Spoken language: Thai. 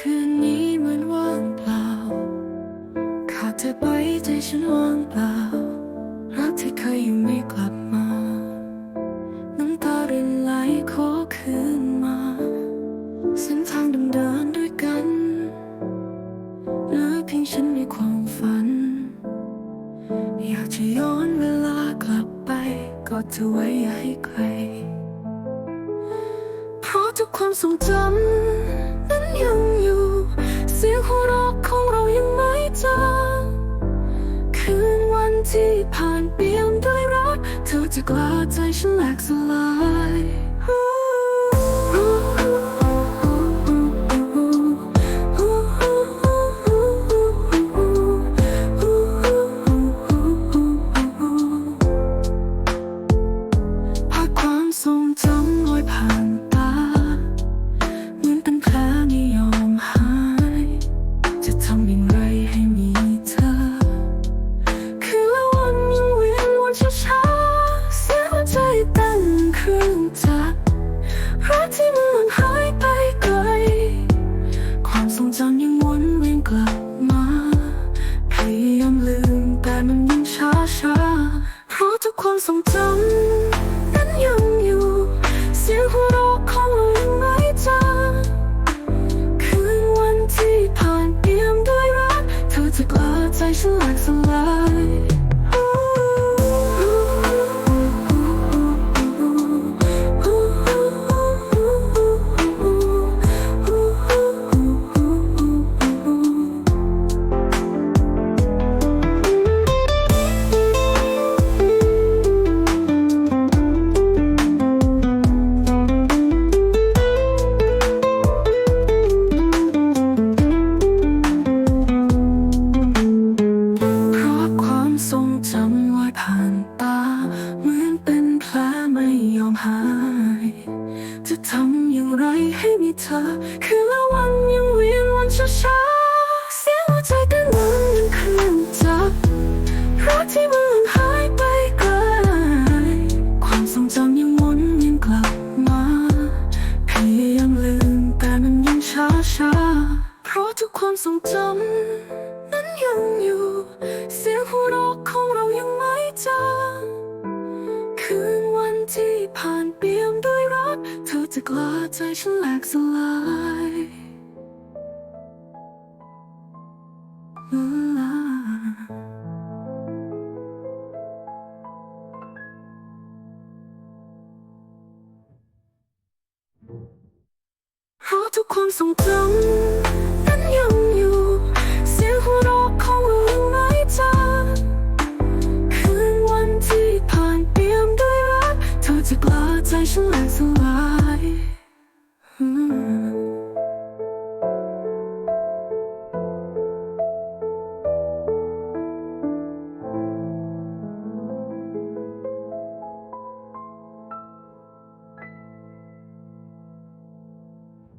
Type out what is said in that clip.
คืนนี้เหมือนว่างเปล่า ขาดเธอไปใจฉันว่างเปล่า รักที่เคยอยู่ไม่กลับมา น้ำตาเรินไหลขอคืนมาเส้นทางดำเดินด้วยกันเหลือเพียงฉันในความฝัน อยากจะย้อนเวลากลับไปกอดเธอไว้ให้ไกลเพราะทุกความทรงจำนั้นยัง。 เสียงหัวเราะของเรายังไม่จางคืนวันที่ผ่านเปี่ยมด้วยรัก เธอจะกล้าใจฉันแหลกสลาย ความทรงจำนั้นยังอยู่ เสียงหัวเราะของเรายังไม่จางคืนวันที่ผ่านเปี่ยมด้วยรัก เธอจะกล้าใจฉันหลักสลาย อย่ให้มีเธอ คือละวันยังเวียนวันช้าๆเสียงหัวใจเต้นวนยังเคลื่อนจับรักที่มันหายไปไกลความทรงจำยังวนยังกลับมาพยายามลืมแต่มันยังช้าช้าๆเพราะทุกความทรงจำนั้นยังอยู่ เสียงหัวเราะของเรายังไม่จางคืนวันที่ผ่านเปี่ จะกล้าใจฉันแหลกสลายเพราะทุกความทรงจำนั้นยังอยู่ เสียงหัวเราะของเราไม่จางคืนวันที่ผ่านเปี่ยมด้วยรัก เธอจะกล้าใจฉันแหลกสลาย